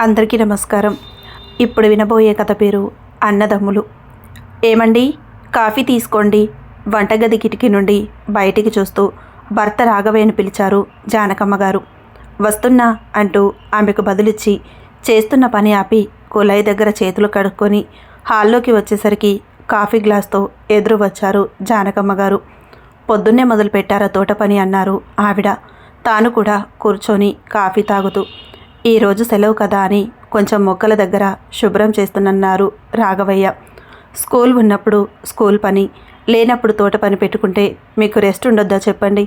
అందరికీ నమస్కారం. ఇప్పుడు వినబోయే కథ పేరు అన్నదమ్ములు. ఏమండి? కాఫీ తీసుకోండి. వంటగది కిటికీ నుండి బయటికి చూస్తూ భర్త రాఘవయ్యను పిలిచారు జానకమ్మ గారు వస్తున్నా అంటూ ఆమెకు బదులిచ్చి చేస్తున్న పని ఆపి కులాయి దగ్గర చేతులు కడుక్కొని హాల్లోకి వచ్చేసరికి కాఫీ గ్లాస్తో ఎదురు వచ్చారు జానకమ్మ గారు పొద్దున్నే మొదలుపెట్టారా తోట పని అన్నారు ఆవిడ. తాను కూడా కూర్చొని కాఫీ తాగుతూ ఈరోజు సెలవు కదా అని కొంచెం మొక్కల దగ్గర శుభ్రం చేస్తున్నారు రాఘవయ్య. స్కూల్ ఉన్నప్పుడు స్కూల్ పని లేనప్పుడు తోట పని పెట్టుకుంటే మీకు రెస్ట్ ఉండొద్దా చెప్పండి.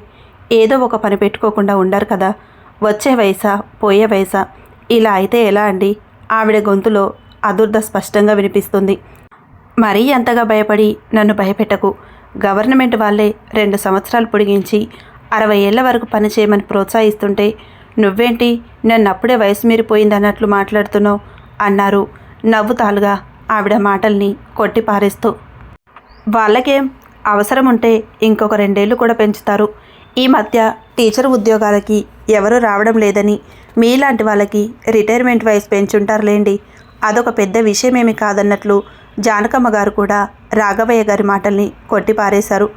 ఏదో ఒక పని పెట్టుకోకుండా ఉండరు కదా. వచ్చే వయసా పోయే వయసా? ఇలా అయితే ఎలా అండి? ఆవిడ గొంతులో అదుర్ద స్పష్టంగా వినిపిస్తుంది. మరీ అంతగా భయపడి నన్ను భయపెట్టకు. గవర్నమెంట్ వాళ్ళే రెండు సంవత్సరాలు పొడిగించి అరవై ఏళ్ళ వరకు పని చేయమని ప్రోత్సహిస్తుంటే నువ్వేంటి? నన్ను అప్పుడే వయసు మీరిపోయిందన్నట్లు మాట్లాడుతున్నావు అన్నారు నవ్వుతాలుగా ఆవిడ మాటల్ని కొట్టి పారేస్తూ వాళ్ళకేం? అవసరం ఉంటే ఇంకొక రెండేళ్ళు కూడా పెంచుతారు. ఈ మధ్య టీచర్ ఉద్యోగాలకి ఎవరు రావడం లేదని మీలాంటి వాళ్ళకి రిటైర్మెంట్ వయసు పెంచుంటారులేండి. అదొక పెద్ద విషయమేమి కాదన్నట్లు జానకమ్మ గారు కూడా రాఘవయ్య గారి మాటల్ని కొట్టిపారేశారు.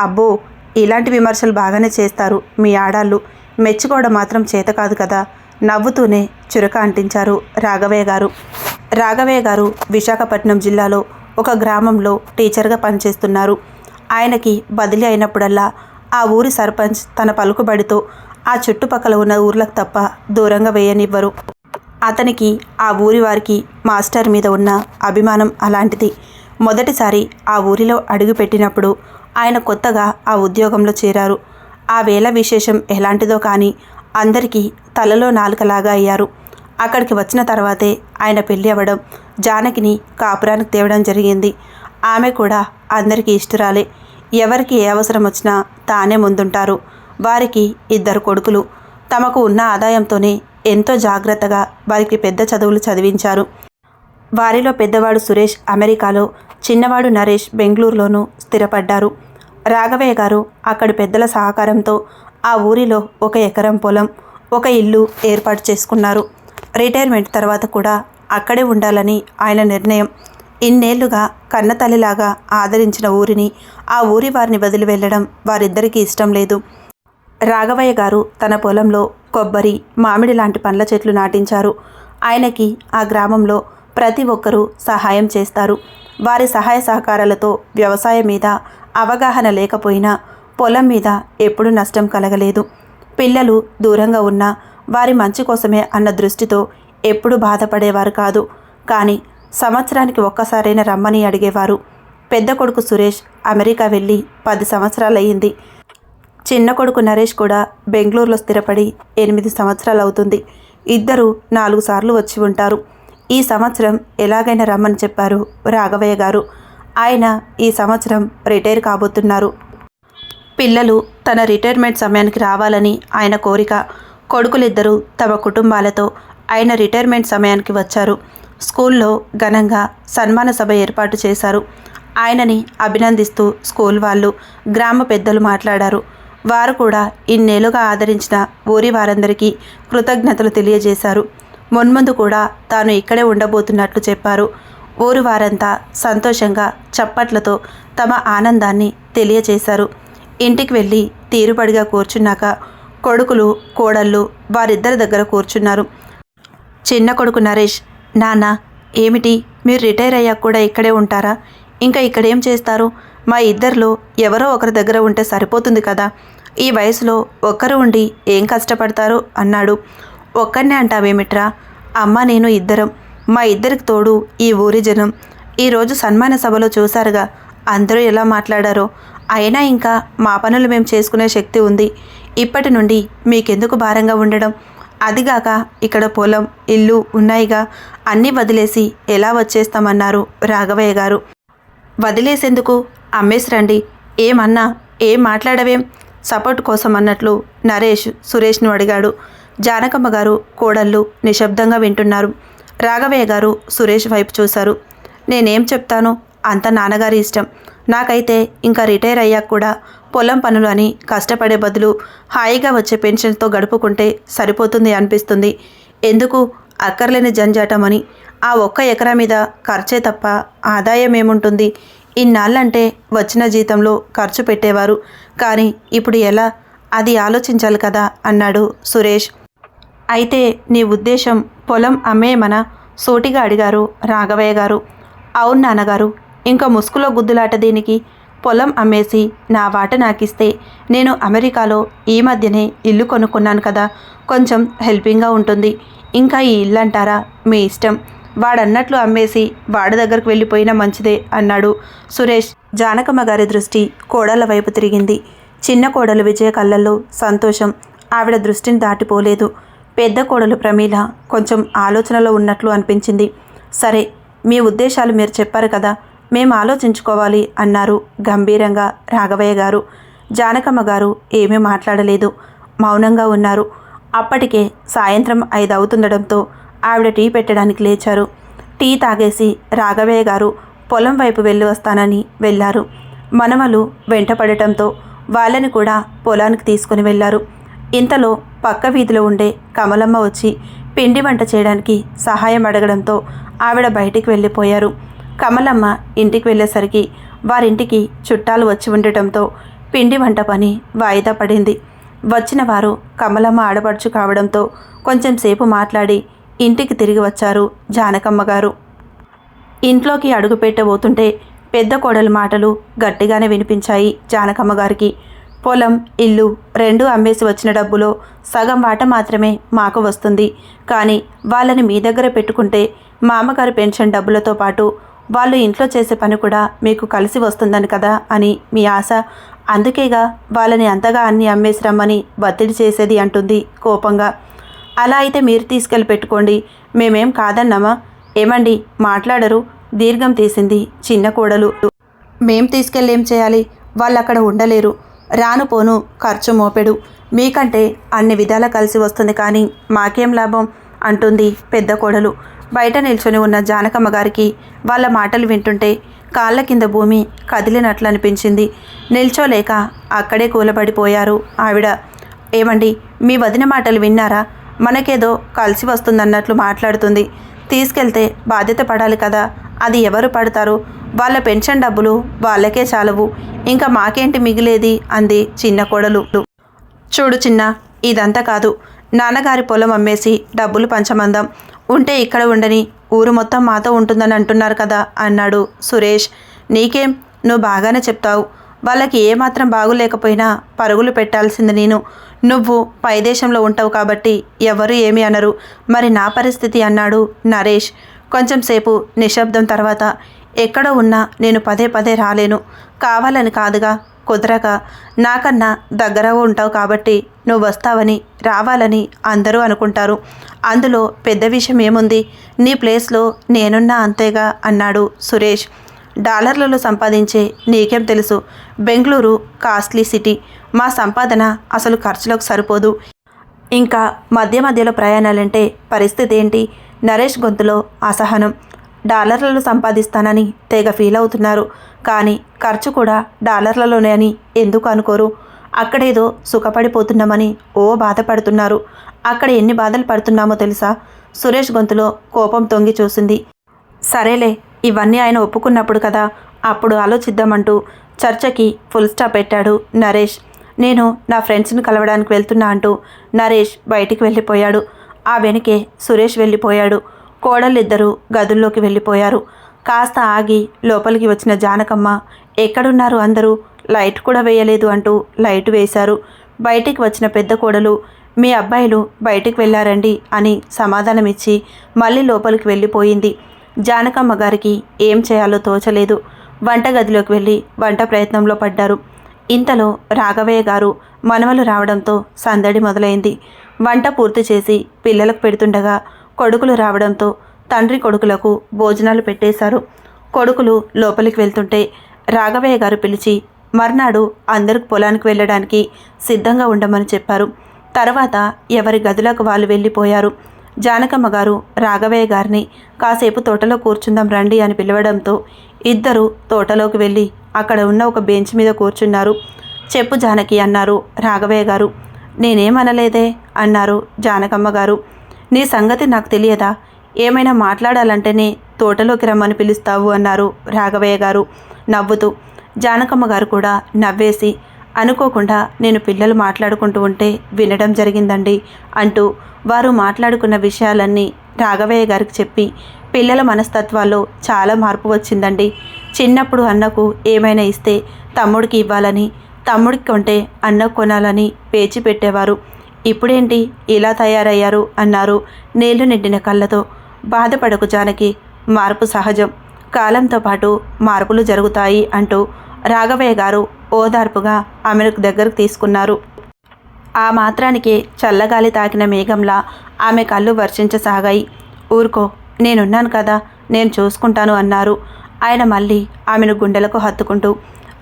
అబ్బో ఇలాంటి విమర్శలు బాగానే చేస్తారు మీ ఆడాళ్ళు. మెచ్చుకోవడం మాత్రం చేత కాదు కదా? నవ్వుతూనే చురక అంటించారు రాఘవయ్య గారు. రాఘవయ్య గారు విశాఖపట్నం జిల్లాలో ఒక గ్రామంలో టీచర్గా పనిచేస్తున్నారు. ఆయనకి బదిలీ అయినప్పుడల్లా ఆ ఊరి సర్పంచ్ తన పలుకుబడితో ఆ చుట్టుపక్కల ఉన్న ఊర్లకు తప్ప దూరంగా వేయనివ్వరు. అతనికి ఆ ఊరి వారికి మాస్టర్ మీద ఉన్న అభిమానం అలాంటిది. మొదటిసారి ఆ ఊరిలో అడుగుపెట్టినప్పుడు ఆయన కొత్తగా ఆ ఉద్యోగంలో చేరారు. ఆ వేళ విశేషం ఎలాంటిదో కానీ అందరికీ తలలో నాలుకలాగా అయ్యారు. అక్కడికి వచ్చిన తర్వాతే ఆయన పెళ్ళి అవ్వడం జానకిని కాపురానికి తేవడం జరిగింది. ఆమె కూడా అందరికీ ఇష్టరాలే. ఎవరికి ఏ అవసరం వచ్చినా తానే ముందుంటారు. వారికి ఇద్దరు కొడుకులు. తమకు ఉన్న ఆదాయంతోనే ఎంతో జాగ్రత్తగా వారికి పెద్ద చదువులు చదివించారు. వారిలో పెద్దవాడు సురేష్ అమెరికాలో చిన్నవాడు నరేష్ బెంగళూరులోనూ స్థిరపడ్డారు. రాఘవయ్య గారు అక్కడి పెద్దల సహకారంతో ఆ ఊరిలో ఒక ఎకరం పొలం ఒక ఇల్లు ఏర్పాటు చేసుకున్నారు. రిటైర్మెంట్ తర్వాత కూడా అక్కడే ఉండాలని ఆయన నిర్ణయం. ఇన్నేళ్ళుగా కన్నతల్లిలాగా ఆదరించిన ఊరిని ఆ ఊరి వారిని వదిలి వెళ్ళడం వారిద్దరికీ ఇష్టం లేదు. రాఘవయ్య గారు తన పొలంలో కొబ్బరి మామిడి లాంటి పండ్ల చెట్లు నాటించారు. ఆయనకి ఆ గ్రామంలో ప్రతి ఒక్కరూ సహాయం చేస్తారు. వారి సహాయ సహకారాలతో వ్యవసాయం మీద అవగాహన లేకపోయినా పొలం మీద ఎప్పుడూ నష్టం కలగలేదు. పిల్లలు దూరంగా ఉన్నా వారి మంచి కోసమే అన్న దృష్టితో ఎప్పుడూ బాధపడేవారు కాదు. కానీ సంవత్సరానికి ఒక్కసారైనా రమ్మని అడిగేవారు. పెద్ద కొడుకు సురేష్ అమెరికా వెళ్ళి పది సంవత్సరాలయ్యింది. చిన్న కొడుకు నరేష్ కూడా బెంగళూరులో స్థిరపడి ఎనిమిది సంవత్సరాలు అవుతుంది ఇద్దరు నాలుగు సార్లు వచ్చి ఉంటారు. ఈ సంవత్సరం ఎలాగైనా రమ్మని చెప్పారు రాఘవయ్య గారు. ఆయన ఈ సంవత్సరం రిటైర్ కాబోతున్నారు. పిల్లలు తన రిటైర్మెంట్ సమయానికి రావాలని ఆయన కోరిక. కొడుకులిద్దరూ తమ కుటుంబాలతో ఆయన రిటైర్మెంట్ సమయానికి వచ్చారు. స్కూల్లో ఘనంగా సన్మాన సభ ఏర్పాటు చేశారు. ఆయనని అభినందిస్తూ స్కూల్ వాళ్ళు గ్రామ పెద్దలు మాట్లాడారు. వారు కూడా ఇన్నేళ్ళుగా ఆదరించిన ఊరి వారందరికీ కృతజ్ఞతలు తెలియజేశారు. మున్ముందు కూడా తాను ఇక్కడే ఉండబోతున్నట్లు చెప్పారు. ఊరు వారంతా సంతోషంగా చప్పట్లతో తమ ఆనందాన్ని తెలియజేశారు ఇంటికి వెళ్ళి తీరుబడిగా కూర్చున్నాక కొడుకులు కోడళ్ళు వారిద్దరి దగ్గర కూర్చున్నారు. చిన్న కొడుకు నరేష్ నాన్న ఏమిటి? మీరు రిటైర్ అయ్యాక కూడా ఇక్కడే ఉంటారా? ఇంకా ఇక్కడేం చేస్తారు? మా ఇద్దరిలో ఎవరో ఒకరి దగ్గర ఉంటే సరిపోతుంది కదా? ఈ వయసులో ఒక్కరు ఉండి ఏం కష్టపడతారు? అన్నాడు. ఒక్కరినే అంటావేమిట్రా? అమ్మ నేను ఇద్దరం. మా ఇద్దరికి తోడు ఈ ఊరి జనం. ఈరోజు సన్మాన సభలో చూశారుగా అందరూ ఎలా మాట్లాడారో. అయినా ఇంకా మా పనులు మేము చేసుకునే శక్తి ఉంది. ఇప్పటి నుండి మీకెందుకు భారంగా ఉండడం? అదిగాక ఇక్కడ పొలం ఇల్లు ఉన్నాయిగా. అన్నీ వదిలేసి ఎలా వచ్చేస్తామన్నారు రాఘవయ్య గారు. వదిలేసేందుకు అమ్మేసిరండి ఏమన్నా ఏం మాట్లాడవేం? సపోర్ట్ కోసం అన్నట్లు నరేష్ సురేష్ను అడిగాడు. జానకమ్మ గారు కోడళ్ళు నిశ్శబ్దంగా వింటున్నారు. రాఘవయ్య గారు సురేష్ వైపు చూశారు. నేనేం చెప్తాను? అంత నాన్నగారి ఇష్టం. నాకైతే ఇంకా రిటైర్ అయ్యాక కూడా పొలం పనులు అని కష్టపడే బదులు హాయిగా వచ్చే పెన్షన్తో గడుపుకుంటే సరిపోతుంది అనిపిస్తుంది. ఎందుకు? అక్కర్లేని జంజాటమని ఆ ఒక్క ఎకరా మీద ఖర్చే తప్ప ఆదాయం ఏముంటుంది? ఇన్నాళ్ళంటే వచ్చిన జీతంలో ఖర్చు పెట్టేవారు. కానీ ఇప్పుడు ఎలా? అది ఆలోచించాలి కదా అన్నాడు సురేష్. అయితే నీ ఉద్దేశం పొలం అమ్మేయమనా? సోటిగా అడిగారు రాఘవయ్య గారు. అవును నాన్నగారు ఇంకా ముసుగులో గుద్దులాట దీనికి? పొలం అమ్మేసి నా వాట నాకిస్తే నేను అమెరికాలో ఈ మధ్యనే ఇల్లు కొనుక్కున్నాను కదా కొంచెం హెల్పింగ్గా ఉంటుంది. ఇంకా ఈ ఇల్లు అంటారా మీ ఇష్టం. వాడన్నట్లు అమ్మేసి వాడి దగ్గరకు వెళ్ళిపోయినా మంచిదే అన్నాడు సురేష్. జానకమ్మ గారి దృష్టి కోడళ్ళ వైపు తిరిగింది. చిన్న కోడలు విజయ కళ్ళల్లో సంతోషం. ఆవిడ దృష్టిని దాటిపోలేదు. పెద్ద కోడలు ప్రమీల కొంచెం ఆలోచనలో ఉన్నట్లు అనిపించింది. సరే మీ ఉద్దేశాలు మీరు చెప్పారు కదా మేము ఆలోచించుకోవాలి అన్నారు గంభీరంగా రాఘవయ్య గారు. జానకమ్మ గారు ఏమీ మాట్లాడలేదు. మౌనంగా ఉన్నారు. అప్పటికే సాయంత్రం ఐదు అవుతుండడంతో ఆవిడ టీ పెట్టడానికి లేచారు. టీ తాగేసి రాఘవయ్య గారు పొలం వైపు వెళ్ళి వస్తానని వెళ్ళారు. మనమలు వెంటపడటంతో వాళ్ళని కూడా పొలానికి తీసుకుని వెళ్ళారు. ఇంతలో పక్క వీధిలో ఉండే కమలమ్మ వచ్చి పిండి వంట చేయడానికి సహాయం అడగడంతో ఆవిడ బయటికి వెళ్ళిపోయారు. కమలమ్మ ఇంటికి వెళ్ళేసరికి వారింటికి చుట్టాలు వచ్చి ఉండటంతో పిండి వంట పని వాయిదా పడింది. వచ్చిన వారు కమలమ్మ ఆడపడుచు కావడంతో కొంచెం సేపు మాట్లాడి ఇంటికి తిరిగి వచ్చారు జానకమ్మ గారు. ఇంట్లోకి అడుగు పెట్టబోతుంటే పెద్ద కోడలు మాటలు గట్టిగానే వినిపించాయి జానకమ్మ గారికి. పొలం ఇల్లు రెండు అమ్మేసి వచ్చిన డబ్బులో సగం వాట మాత్రమే మాకు వస్తుంది. కానీ వాళ్ళని మీ దగ్గర పెట్టుకుంటే మామగారు పెన్షన్ డబ్బులతో పాటు వాళ్ళు ఇంట్లో చేసే పని కూడా మీకు కలిసి వస్తుందని కదా అని మీ ఆశ. అందుకేగా వాళ్ళని అంతగా అన్ని అమ్మేసి రమ్మని ఒత్తిడి చేసేది అంటుంది కోపంగా. అలా అయితే మీరు తీసుకెళ్ళి పెట్టుకోండి. మేమేం కాదన్నామా? ఏమండి? మాట్లాడరు. దీర్ఘం తీసింది చిన్న కోడలు. మేం తీసుకెళ్ళి ఏం చేయాలి? వాళ్ళు అక్కడ ఉండలేరు. రాను పోను ఖర్చు మోపెడు. మీకంటే అన్ని విధాలా కలిసి వస్తుంది కానీ మాకేం లాభం? అంటుంది పెద్ద కోడలు. బయట నిల్చొని ఉన్న జానకమ్మ గారికి వాళ్ళ మాటలు వింటుంటే కాళ్ళ కింద భూమి కదిలినట్లు అనిపించింది. నిల్చోలేక అక్కడే కూలబడిపోయారు ఆవిడ. ఏమండి మీ వదిన మాటలు విన్నారా? మనకేదో కలిసి వస్తుందన్నట్లు మాట్లాడుతుంది. తీసుకెళ్తే బాధ్యత పడాలి కదా అది ఎవరు పడతారు? వాళ్ళ పెన్షన్ డబ్బులు వాళ్ళకే చాలవు. ఇంకా మాకేంటి మిగిలేది? అంది చిన్న కోడలు. చూడు చిన్న ఇదంతా కాదు. నాన్నగారి పొలం అమ్మేసి డబ్బులు పంచమందాం. ఉంటే ఇక్కడ ఉండని ఊరు మొత్తం మాతో ఉంటుందని అంటున్నారు కదా అన్నాడు సురేష్. నీకేం? నువ్వు బాగానే చెప్తావు. వాళ్ళకి ఏమాత్రం బాగులేకపోయినా పరుగులు పెట్టాల్సింది నేను. నువ్వు పై దేశంలో ఉంటావు కాబట్టి ఎవరు ఏమి అనరు. మరి నా పరిస్థితి అన్నాడు నరేష్. కొంచెం సేపు నిశ్శబ్దం తర్వాత ఎక్కడ ఉన్నా నేను పదే పదే రాలేను. కావాలని కాదుగా కుదరక నాకన్నా దగ్గరగా ఉంటావు కాబట్టి నువ్వు వస్తావని రావాలని అందరూ అనుకుంటారు. అందులో పెద్ద విషయం ఏముంది? నీ ప్లేస్లో నేనున్నా అంతేగా అన్నాడు సురేష్. డాలర్లలో సంపాదించే నీకేం తెలుసు? Bengaluru costly city. మా సంపాదన అసలు ఖర్చులకు సరిపోదు. ఇంకా మధ్య మధ్యలో ప్రయాణాలంటే పరిస్థితి ఏంటి? నరేష్ గొంతులో అసహనం. డాలర్లలో సంపాదిస్తానని తెగ ఫీల్ అవుతున్నారు. కానీ ఖర్చు కూడా డాలర్లలోనే అని ఎందుకు అనుకోరు? అక్కడేదో సుఖపడిపోతున్నామని ఓ బాధపడుతున్నారు. అక్కడ ఎన్ని బాధలు పడుతున్నామో తెలుసా? సురేష్ గొంతులో కోపం తొంగి చూసింది. సరేలే ఇవన్నీ ఆయన ఒప్పుకున్నప్పుడు కదా అప్పుడు ఆలోచిద్దామంటూ చర్చకి ఫుల్ స్టాప్ పెట్టాడు నరేష్. నేను నా ఫ్రెండ్స్ని కలవడానికి వెళ్తున్నా అంటూ నరేష్ బయటికి వెళ్ళిపోయాడు. ఆ వెనుకే సురేష్ వెళ్ళిపోయాడు. కోడళ్ళిద్దరూ గదుల్లోకి వెళ్ళిపోయారు. కాస్త ఆగి లోపలికి వచ్చిన జానకమ్మ ఎక్కడున్నారు అందరూ? లైట్ కూడా వేయలేదు అంటూ లైట్ వేశారు. బయటికి వచ్చిన పెద్ద కోడలు మీ అబ్బాయిలు బయటికి వెళ్ళారండి అని సమాధానమిచ్చి మళ్ళీ లోపలికి వెళ్ళిపోయింది. జానకమ్మ గారికి ఏం చేయాలో తోచలేదు. వంటగదిలోకి వెళ్ళి వంట ప్రయత్నంలో పడ్డారు. ఇంతలో రాఘవయ్య గారు మనవలు రావడంతో సందడి మొదలైంది. వంట పూర్తి చేసి పిల్లలకు పెడుతుండగా కొడుకులు రావడంతో తండ్రి కొడుకులకు భోజనాలు పెట్టేశారు. కొడుకులు లోపలికి వెళ్తుంటే రాఘవయ్య గారు పిలిచి మర్నాడు అందరూ పొలానికి వెళ్ళడానికి సిద్ధంగా ఉండమని చెప్పారు. తర్వాత ఎవరి గదులకు వాళ్ళు వెళ్ళిపోయారు. జానకమ్మ గారు రాఘవయ్య గారిని కాసేపు తోటలో కూర్చుందాం రండి అని పిలవడంతో ఇద్దరు తోటలోకి వెళ్ళి అక్కడ ఉన్న ఒక బెంచ్ మీద కూర్చున్నారు. చెప్పు జానకి అన్నారు రాఘవయ్య గారు. నేనేమనలేదే అన్నారు జానకమ్మ గారు. నీ సంగతి నాకు తెలియదా? ఏమైనా మాట్లాడాలంటేనే తోటలోకి రమ్మని పిలుస్తావు అన్నారు రాఘవయ్య గారు. నవ్వుతూ జానకమ్మ గారు కూడా నవ్వేసి అనుకోకుండా నేను పిల్లలు మాట్లాడుకుంటూ ఉంటే వినడం జరిగిందండి అంటూ వారు మాట్లాడుకున్న విషయాలన్నీ రాఘవయ్య గారికి చెప్పి పిల్లల మనస్తత్వాల్లో చాలా మార్పు వచ్చిందండి. చిన్నప్పుడు అన్నకు ఏమైనా ఇస్తే తమ్ముడికి ఇవ్వాలని తమ్ముడికి కొంటే అన్న కొనాలని పేచి పెట్టేవారు. ఇప్పుడేంటి ఇలా తయారయ్యారు అన్నారు నీళ్ళు నిండిన కళ్ళతో. బాధపడకు జానకి మార్పు సహజం. కాలంతో పాటు మార్పులు జరుగుతాయి అంటూ రాఘవయ్య గారు ఓదార్పుగా ఆమెను దగ్గరకు తీసుకున్నారు. ఆ మాత్రానికే చల్లగాలి తాకిన మేఘంలా ఆమె కళ్ళు వర్షించసాగాయి. ఊరుకో నేనున్నాను కదా నేను చూసుకుంటాను అన్నారు. ఆయన మళ్ళీ ఆమెను గుండెలకు హత్తుకుంటూ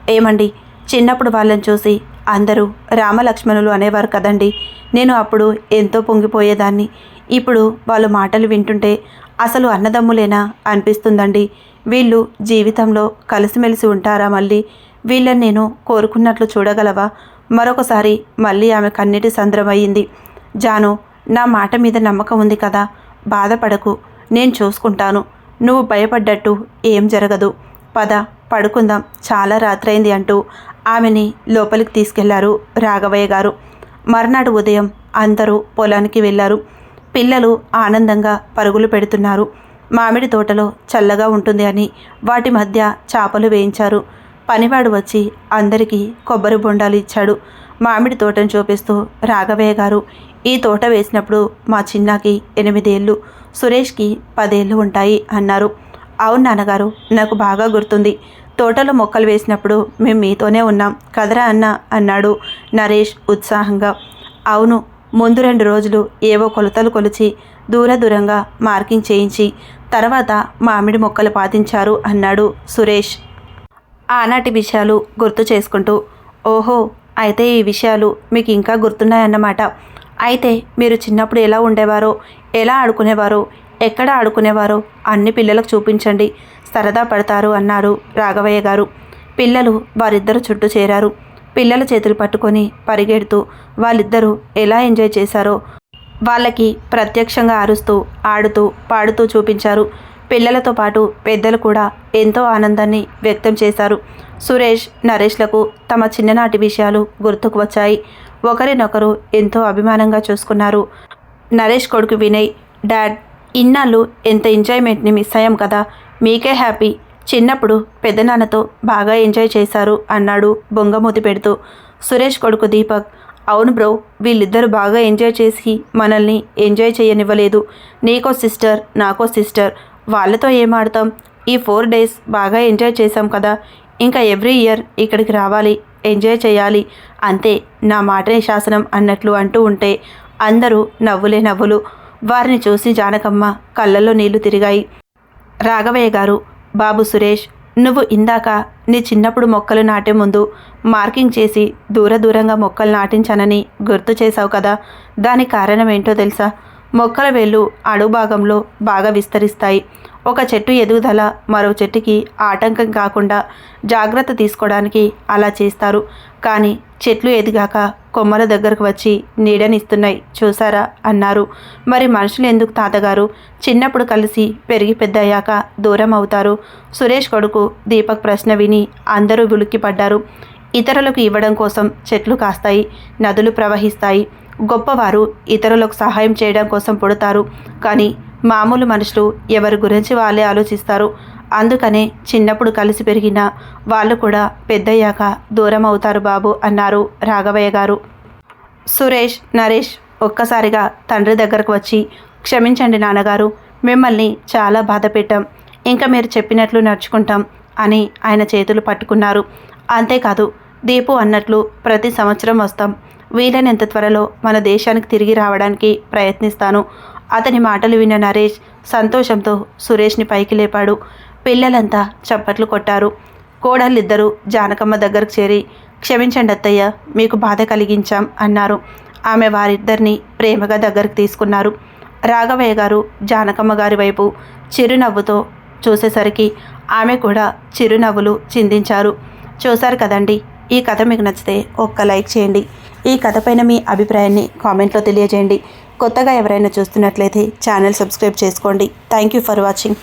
ఏమండి చిన్నప్పుడు వాళ్ళని చూసి అందరూ రామలక్ష్మణులు అనేవారు కదండి. నేను అప్పుడు ఎంతో పొంగిపోయేదాన్ని. ఇప్పుడు వాళ్ళ మాటలు వింటుంటే అసలు అన్నదమ్ములేనా అనిపిస్తుందండి. వీళ్ళు జీవితంలో కలిసిమెలిసి ఉంటారా మళ్ళీ? వీళ్ళని నేను కోరుకున్నట్లు చూడగలవా? మరొకసారి మళ్ళీ ఆమె కన్నీటి సంద్రమయ్యింది. జాను నా మాట మీద నమ్మకం ఉంది కదా. బాధపడకు. నేను చూసుకుంటాను. నువ్వు భయపడ్డట్టు ఏం జరగదు. పద. పడుకుందాం చాలా రాత్రైంది అంటూ ఆమెని లోపలికి తీసుకెళ్ళారు రాఘవయ్య గారు. మర్నాడు ఉదయం అందరూ పొలానికి వెళ్ళారు పిల్లలు ఆనందంగా పరుగులు పెడుతున్నారు. మామిడి తోటలో చల్లగా ఉంటుంది అని వాటి మధ్య చేపలు వేయించారు. పనివాడు వచ్చి అందరికీ కొబ్బరి బొండాలు ఇచ్చాడు. మామిడి తోటను చూపిస్తూ రాఘవయ్య గారు ఈ తోట వేసినప్పుడు మా చిన్నాకి ఎనిమిదేళ్ళు సురేష్కి పదేళ్ళు ఉంటాయి అన్నారు. అవును నాన్నగారు నాకు బాగా గుర్తుంది. తోటలో మొక్కలు వేసినప్పుడు మేము మీతోనే ఉన్నాం. కదరా అన్న అన్నాడు నరేష్ ఉత్సాహంగా. అవును ముందు రెండు రోజులు ఏవో కొలతలు కొలిచి దూర దూరంగా మార్కింగ్ చేయించి తర్వాత మామిడి మొక్కలు పాతించారు అన్నాడు సురేష్. ఆనాటి విషయాలు గుర్తు చేసుకుంటూ ఓహో అయితే ఈ విషయాలు మీకు ఇంకా గుర్తున్నాయన్నమాట. అయితే మీరు చిన్నప్పుడు ఎలా ఉండేవారో ఎలా ఆడుకునేవారో ఎక్కడ ఆడుకునేవారో అన్ని పిల్లలకు చూపించండి. సరదా పడతారు అన్నారు రాఘవయ్య గారు. పిల్లలు వారిద్దరు చుట్టూ చేరారు. పిల్లల చేతులు పట్టుకొని పరిగెడుతూ వాళ్ళిద్దరూ ఎలా ఎంజాయ్ చేశారో వాళ్ళకి ప్రత్యక్షంగా అరుస్తూ ఆడుతూ పాడుతూ చూపించారు. పిల్లలతో పాటు పెద్దలు కూడా ఎంతో ఆనందాన్ని వ్యక్తం చేశారు. సురేష్ నరేష్లకు తమ చిన్ననాటి విషయాలు గుర్తుకు వచ్చాయి. ఒకరినొకరు ఎంతో అభిమానంగా చూసుకున్నారు. నరేష్ కొడుకు వినయ్ డాడ్ ఇన్నాళ్ళు ఎంత ఎంజాయ్మెంట్ని మిస్ అయ్యాం కదా. మీకే హ్యాపీ. చిన్నప్పుడు పెద్దనాన్నతో బాగా ఎంజాయ్ చేశారు అన్నాడు బొంగమూతి పెడుతూ. సురేష్ కొడుకు దీపక్. అవును బ్రో వీళ్ళిద్దరూ బాగా ఎంజాయ్ చేసి మనల్ని ఎంజాయ్ చేయనివ్వలేదు. నీకో సిస్టర్ నాకో సిస్టర్. వాళ్ళతో ఏమాడతాం ఈ ఫోర్ డేస్ బాగా ఎంజాయ్ చేశాం కదా. ఇంకా ఎవ్రీ ఇయర్ ఇక్కడికి రావాలి ఎంజాయ్ చేయాలి. అంతే నా మాటనే శాసనం అన్నట్లు అంటూ ఉంటే అందరూ నవ్వులే నవ్వులు. వారిని చూసి జానకమ్మ కళ్ళల్లో నీళ్ళు తిరిగాయి. రాఘవయ్య గారు బాబు సురేష్ నువ్వు ఇందాక నీ చిన్నప్పుడు మొక్కలు నాటే ముందు మార్కింగ్ చేసి దూర దూరంగా మొక్కలు నాటించానని గుర్తు చేశావు కదా. దాని కారణం ఏంటో తెలుసా? మొక్కల వేళ్ళు అడుగు భాగంలో బాగా విస్తరిస్తాయి. ఒక చెట్టు ఎదుగుదల మరో చెట్టుకి ఆటంకం కాకుండా జాగ్రత్త తీసుకోవడానికి అలా చేస్తారు. కానీ చెట్లు ఎదిగాక కొమ్మల దగ్గరకు వచ్చి నీడనిస్తున్నాయి చూసారా అన్నారు. మరి మనుషులు ఎందుకు తాతగారు? చిన్నప్పుడు కలిసి పెరిగి పెద్దయ్యాక దూరం అవుతారు. సురేష్ కొడుకు దీపక్ ప్రశ్న విని అందరూ ఉలిక్కిపడ్డారు. ఇతరులకు ఇవ్వడం కోసం చెట్లు కాస్తాయి నదులు ప్రవహిస్తాయి. గొప్పవారు ఇతరులకు సహాయం చేయడం కోసం పుడతారు. కానీ మామూలు మనుషులు ఎవరి గురించి వాళ్ళే ఆలోచిస్తారు? అందుకనే చిన్నప్పుడు కలిసి పెరిగిన వాళ్ళు కూడా పెద్దయ్యాక దూరం అవుతారు బాబు అన్నారు రాఘవయ్య గారు. సురేష్ నరేష్ ఒక్కసారిగా తండ్రి దగ్గరకు వచ్చి క్షమించండి నాన్నగారు మిమ్మల్ని చాలా బాధ పెట్టాం. ఇంకా మీరు చెప్పినట్లు నడుచుకుంటాం అని ఆయన చేతులు పట్టుకున్నారు. అంతేకాదు దీపు అన్నట్లు ప్రతి సంవత్సరం వస్తాం. వీలైనంత త్వరలో మన దేశానికి తిరిగి రావడానికి ప్రయత్నిస్తాను. అతని మాటలు విన్న నరేష్ సంతోషంతో సురేష్ని పైకి లేపాడు. పిల్లలంతా చప్పట్లు కొట్టారు. కోడళ్ళిద్దరూ జానకమ్మ దగ్గరకు చేరి క్షమించండి అత్తయ్య మీకు బాధ కలిగించాం అన్నారు. ఆమె వారిద్దరిని ప్రేమగా దగ్గరకు తీసుకున్నారు. రాఘవయ్య గారు జానకమ్మ గారి వైపు చిరునవ్వుతో చూసేసరికి ఆమె కూడా చిరునవ్వులు చిందించారు. చూశారు కదండి ఈ కథ మీకు నచ్చితే ఒక్క లైక్ చేయండి. ఈ కథ పైన మీ అభిప్రాయాన్ని కామెంట్లో తెలియజేయండి. కొత్తగా ఎవరైనా చూస్తున్నట్లయితే ఛానల్ సబ్స్క్రైబ్ చేసుకోండి. Thank you for watching.